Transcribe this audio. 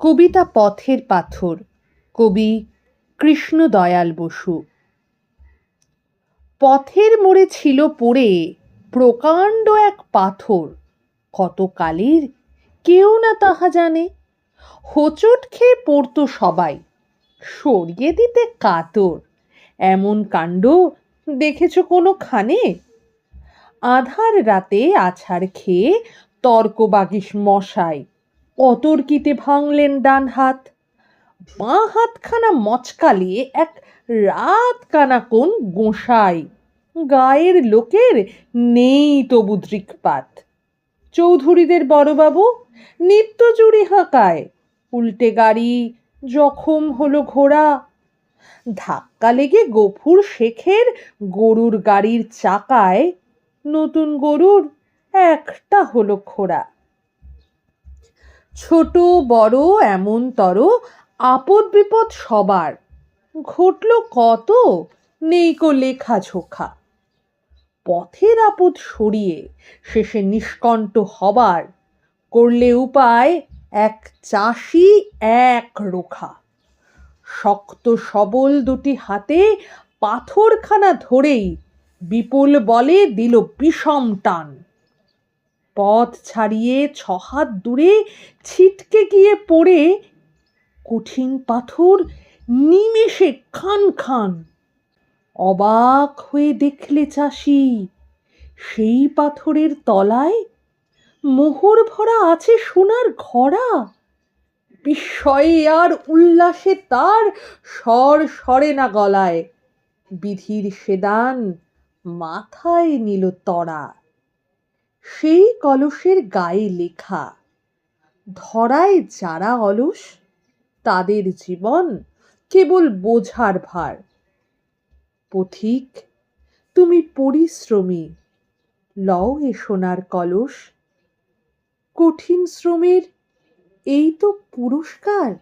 কবিতা পথের পাথর, কবি কৃষ্ণদয়াল বসু। পথের মোড়ে ছিল পড়ে প্রকাণ্ড এক পাথর, কতকালের কেউ না তাহা জানে। হোঁচট খেয়ে পড়তো সবাই, সরিয়ে দিতে কাতর, এমন কাণ্ড দেখেছ কোনোখানে? আধার রাতে আছাড় খেয়ে তর্ক বাগিস মশাই অতর্কিতে ভাঙলেন ডান হাত। বাঁ হাতখানা মচকালিয়ে এক রাত কানা কোন গোসাই। গায়ের লোকের নেই তবু দৃকপাত। চৌধুরীদের বড়বাবু, নিত্য চুরি হাঁকায়। উল্টে গাড়ি, জখম হলো ঘোড়া। ধাক্কা লেগে গফুর শেখের গরুর গাড়ির চাকায়, নতুন গরুর একটা হলো খোড়া ছোট, বড় এমন তর আপদ বিপদ সবার। ঘটল কত? নেই কো লেখা ঝোখা পথের আপদ সরিয়ে শেষে নিষ্কণ্ঠ হবার। করলে উপায় এক চাষি, এক রোখা। শক্ত সবল দুটি হাতে পাথরখানা ধরেই বিপুল বলে দিল বিষম টান। পথ ছাড়িয়ে ছহাত দূরে ছিটকে গিয়ে পড়ে কঠিন পাথর নিমেষে খান খান। অবাক হয়ে দেখলে চাষি, সেই পাথরের তলায় মোহর ভরা আছে সোনার ঘড়া। বিস্ময়ে আর উল্লাসে তার স্বর সরে না গলায়। বিধির সেদান মাথায় নিল তড়া সেই কলসের গায়ে লেখা, ধরায় যারা অলস, তাদের জীবন কেবল বোঝার ভার। পথিক, তুমি পরিশ্রমী, লও এ সোনার কলস। কঠিন শ্রমের এই তো পুরস্কার।